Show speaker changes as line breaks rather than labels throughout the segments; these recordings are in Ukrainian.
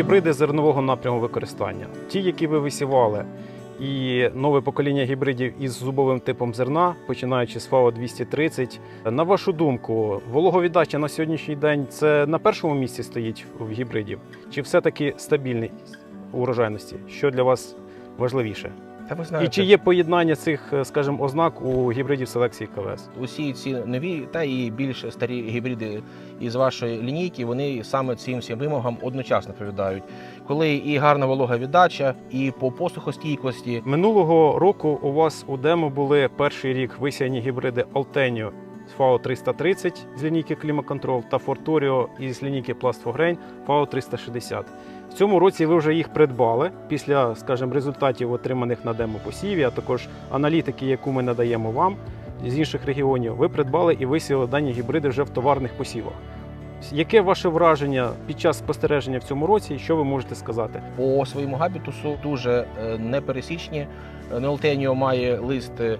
Гібриди зернового напряму використання. Ті, які ви висівали, і нове покоління гібридів із зубовим типом зерна, починаючи з ФАО 230. На вашу думку, вологовіддача на сьогоднішній день це на першому місці стоїть в гібридів? Чи все-таки стабільність урожайності? Що для вас важливіше?
Та ви
І чи є поєднання цих, е, скажімо, ознак у гібридів селекції КВС?
усі ці нові та і більш старі гібриди із вашої лінійки, вони саме цим всім вимогам одночасно відповідають. Коли і гарна волога віддача, і по посухостійкості,
Минулого року у вас у демо були перший рік висіяні гібриди Altenio з FAO 330 з лінійки Клімаконтрол та Forturio із лінійки Plastfogrein FAO 360. В цьому році ви вже їх придбали після, скажімо, результатів отриманих на демо посіві, а також аналітики, яку ми надаємо вам з інших регіонів. Ви придбали і висіяли дані гібриди вже в товарних посівах. Яке ваше враження під час спостереження в цьому році? Що ви можете сказати?
по своєму габітусу дуже е, непересічні. Неолтеніо має лист е,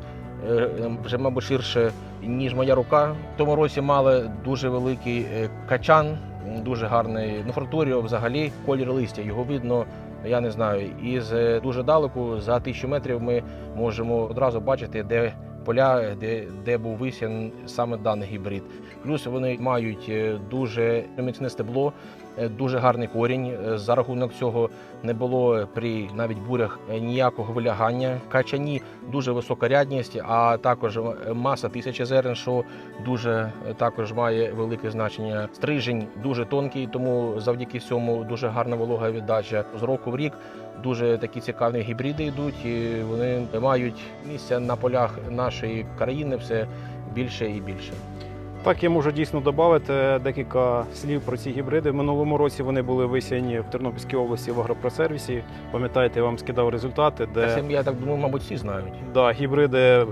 е, вже, мабуть, ширше, ніж моя рука. В тому році мали дуже великий е, качан, дуже гарний. Ну, фортуріо взагалі колір листя. Його видно, я не знаю, із з дуже далеку, за тисячу метрів ми можемо одразу бачити, де поля, де, де був висян саме даний гібрид. Плюс вони мають е, дуже міцне стебло, е, дуже гарний корінь. Е, За рахунок цього не було при навіть бурях е, ніякого вилягання. Качані дуже висока рядність, а також е, маса тисячі зерен, що дуже е, також має велике значення. Стрижень дуже тонкий, тому завдяки цьому дуже гарна волога віддача. З року в рік дуже такі цікаві гібриди йдуть, і вони мають місця на полях нашої країни все більше і більше.
Так, я можу дійсно додати декілька слів про ці гібриди. В минулому році вони були висіяні в Тернопільській області в агропросервісі. Пам'ятаєте, я вам скидав результати, де
Це, я так думаю, мабуть, всі знають.
да, гібриди, е,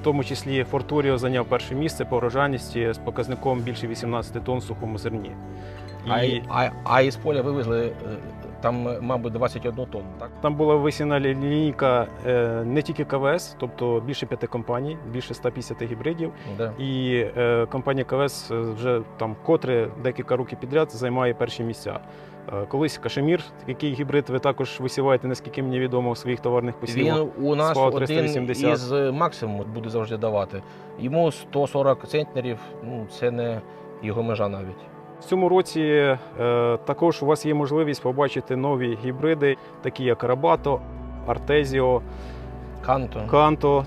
в тому числі Фортуріо, зайняв перше місце по врожайності з показником більше 18 тонн в сухому зерні.
А,
І
а, а із поля вивезли е, там, мабуть, 21 тонну. Так
там була висіяна лі- лінійка е, не тільки КВС, тобто більше п'яти компаній, більше 150 гібридів.
да.
І е, компанія КВС е, вже там котре декілька років підряд займає перші місця. Е, колись Кашемір, який гібрид ви також висіваєте, наскільки мені відомо, у своїх товарних посівах.
Він у нас один
380.
із максимуму буде завжди давати. Йому 140 центнерів, ну це не його межа навіть.
В цьому році е, також у вас є можливість побачити нові гібриди, такі як Рабато, Артезіо,
Канто.
Канто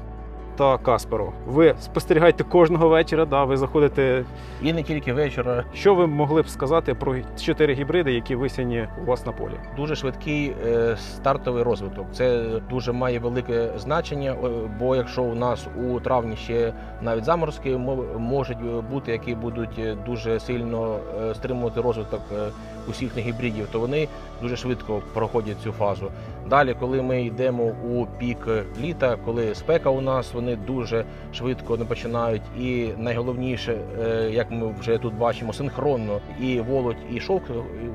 та Касперо. Ви спостерігаєте кожного вечора, да, ви заходите.
І не тільки вечора.
Що ви могли б сказати про чотири гібриди, які висяні у вас на полі?
Дуже швидкий е, стартовий розвиток. Це дуже має велике значення. Бо якщо у нас у травні ще навіть заморозки мо- можуть бути, які будуть е, дуже сильно е, стримувати розвиток е, усіх гібридів, то вони дуже швидко проходять цю фазу. Далі, коли ми йдемо у пік літа, коли спека у нас, вони дуже швидко не починають. І найголовніше, е, як ми вже тут бачимо, синхронно і володь, і шовк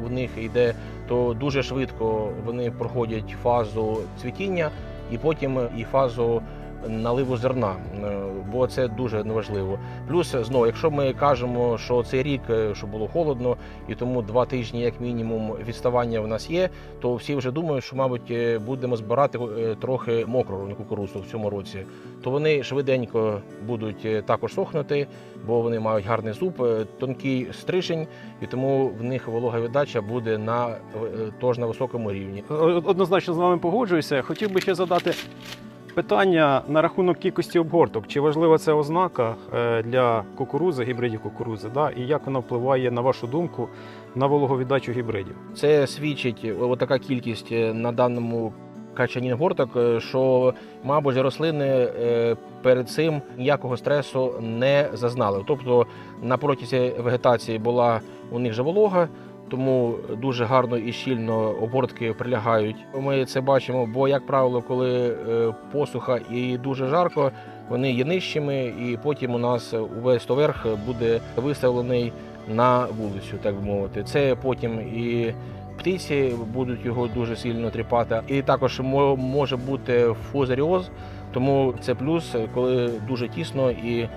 в них йде, то дуже швидко вони проходять фазу цвітіння і потім і фазу наливу зерна, е, бо це дуже важливо. Плюс знову, якщо ми кажемо, що цей рік е, що було холодно, і тому два тижні, як мінімум, відставання в нас є, то всі вже думають, що, мабуть, е, будемо збирати трохи мокру кукурудзу в цьому році. То вони швиденько будуть також сохнути, бо вони мають гарний зуб, тонкий стрижень, і тому в них волога віддача буде на тож на високому рівні.
Однозначно з вами погоджуюся. Хотів би ще задати питання на рахунок кількості обгорток. Чи важлива це ознака е, для кукурузи, гібридів кукурузи, да? і як вона впливає, на вашу думку, на вологовіддачу гібридів?
Це свідчить е, така кількість е, на даному качані горток, що, мабуть, рослини перед цим ніякого стресу не зазнали. Тобто на протязі вегетації була у них же волога. Тому дуже гарно і щільно обгортки прилягають. Ми це бачимо, бо, як правило, коли е, посуха і дуже жарко, вони є нижчими, і потім у нас увесь товерх буде виставлений на вулицю, так би мовити. Це потім і птиці будуть його дуже сильно тріпати. І також мо- може бути фузаріоз, тому це плюс, коли дуже тісно і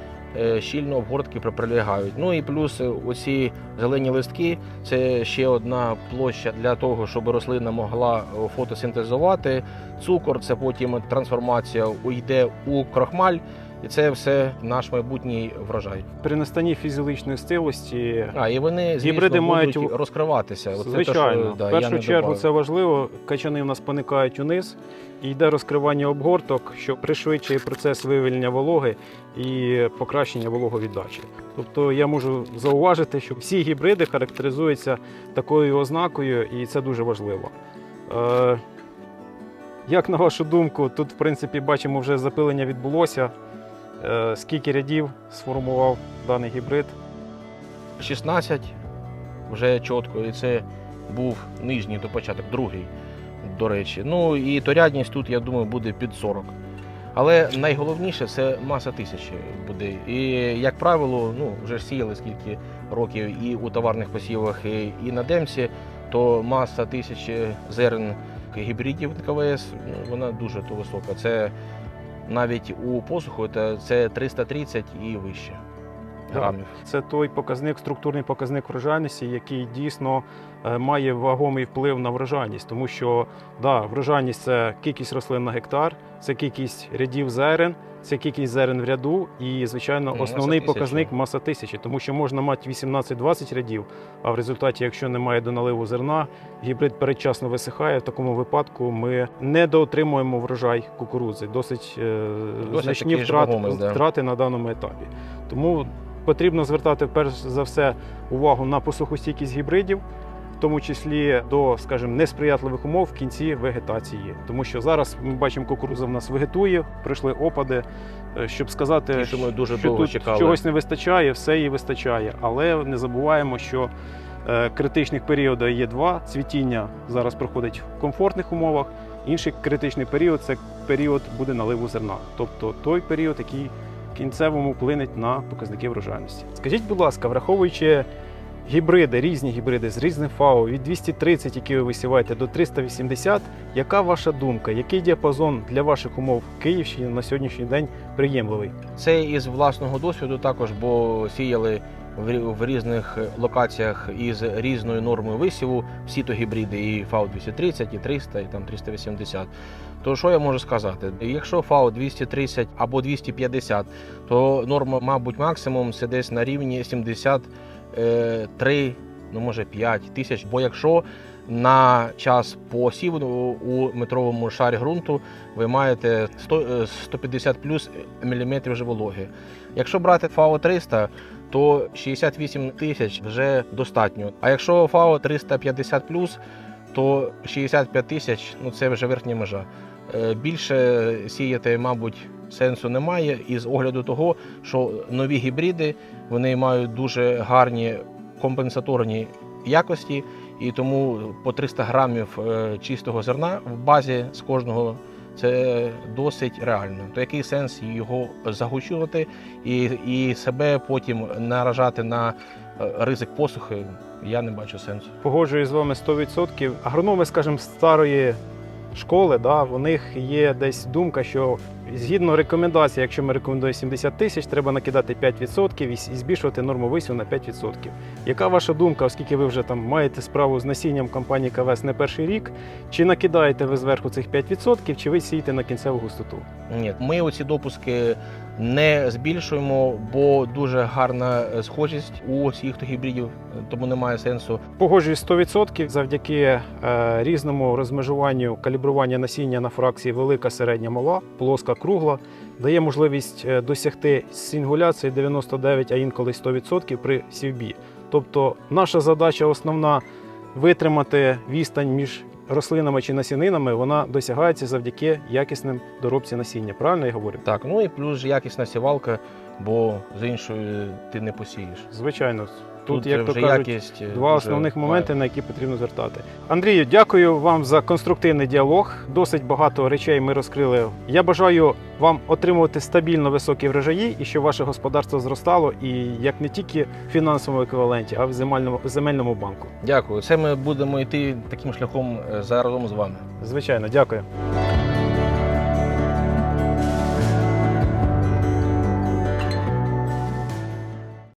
щільно обгортки при- прилягають. Ну і плюс е, оці зелені листки це ще одна площа для того, щоб рослина могла е, фотосинтезувати. Цукор це потім трансформація йде у крохмаль, і це все наш майбутній врожай.
При настанні фізіологічної стилості
А і вони звісно,
Гібриди мають
будуть
у-
розкриватися. Оце те,
Звичайно,
що, да,
в першу чергу
добавив.
це важливо. Качани в нас поникають униз, і йде розкривання обгорток, що пришвидшує процес вивільнення вологи і покращення вологовіддачі. Тобто я можу зауважити, що всі гібриди характеризуються такою ознакою, і це дуже важливо. Е, як на вашу думку, тут в принципі бачимо вже запилення відбулося. Е, скільки рядів сформував даний гібрид?
16 вже чітко, і це був нижній до початок, другий, до речі. Ну і торядність тут, я думаю, буде під 40. Але найголовніше це маса тисячі буде. І, як правило, ну, вже ж сіяли скільки років і у товарних посівах, і, на демсі, то маса тисячі зерен гібридів КВС, ну, вона дуже то висока. Це навіть у посуху це- це 330 і вище грамів.
Це той показник, структурний показник врожайності, який дійсно е, має вагомий вплив на врожайність, тому що да, врожайність це кількість рослин на гектар, це кількість рядів зерен, це кількість зерен в ряду, і звичайно,
Ну, маса
основний показник маса тисячі, тому що можна мати 18-20 рядів, а в результаті, якщо немає доналиву зерна, гібрид передчасно висихає. В такому випадку ми недоотримуємо врожай кукурудзи. Досить, е,
Досить
значні
ж да.
втрати на даному етапі. Тому потрібно звертати перш за все увагу на посухостійкість гібридів, тому числі до, скажімо, несприятливих умов в кінці вегетації. Тому що зараз ми бачимо, кукуруза в нас вегетує, прийшли опади. Е, Щоб сказати,
Ті, що ми дуже
що
довго
тут
чекали.
чогось не вистачає, все їй вистачає. Але не забуваємо, що е, критичних періодів є два. Цвітіння зараз проходить в комфортних умовах. Інший критичний період це період буде наливу зерна, тобто той період, який кінцевому вплинеть на показники врожайності. Скажіть, будь ласка, враховуючи гібриди, різні гібриди з різним ФАО від 230, які ви висіваєте, до 380, яка ваша думка? Який діапазон для ваших умов Київщини на сьогоднішній день приємливий?
Це із власного досвіду також, бо сіяли в різних локаціях із різною нормою висіву, всі то гібриди, і ФАУ 230, і 300, і там 380. То що я можу сказати? Якщо ФАУ 230 або 250, то норма, мабуть, максимум це десь на рівні 73, ну може 5 тисяч. Бо якщо на час посіву у метровому шарі ґрунту ви маєте 100, е, 150 плюс міліметрів вологи. Якщо брати ФАО 300, то 68 тисяч вже достатньо. А якщо ФАО 350 плюс, то 65 тисяч ну це вже верхня межа. Е, Більше сіяти, мабуть, сенсу немає із огляду того, що нові гібриди вони мають дуже гарні компенсаторні якості, і тому по 300 грамів е, чистого зерна в базі з кожного це досить реально. То який сенс його загущувати і, і себе потім наражати на е, ризик посухи? Я не бачу сенсу.
Погоджуюсь з вами 100%. Агрономи, скажімо, старої школи, да, у них є десь думка, що згідно рекомендацій, якщо ми рекомендуємо 70 тисяч, треба накидати 5% і збільшувати норму висіву на 5%. Яка ваша думка, оскільки ви вже там маєте справу з насінням компанії КВС не перший рік? Чи накидаєте ви зверху цих 5%, чи ви сієте на кінцеву густоту?
Ні, ми оці допуски не збільшуємо, бо дуже гарна е, схожість у всіх гібридів, тому немає сенсу.
Погоджуюсь 100% завдяки е, різному розмежуванню калібрування насіння на фракції велика, середня, мала, плоска, кругла, дає можливість е, досягти сингуляції 99, а інколи 100% при сівбі. Тобто наша задача основна витримати відстань між рослинами чи насінинами, вона досягається завдяки якісним доробці насіння. Правильно я говорю?
Так, ну і плюс якісна сівалка, бо з іншою ти не посієш.
Звичайно, тут,
Тут,
як то кажуть,
якість е,
Два основних
має.
моменти, на які потрібно звертати. Андрію, дякую вам за конструктивний діалог. Досить багато речей ми розкрили. Я бажаю вам отримувати стабільно високі врожаї і щоб ваше господарство зростало, і як не тільки в фінансовому еквіваленті, а в земельному земельному банку.
Дякую. Це ми будемо йти таким шляхом е, заразом з вами.
Звичайно, дякую.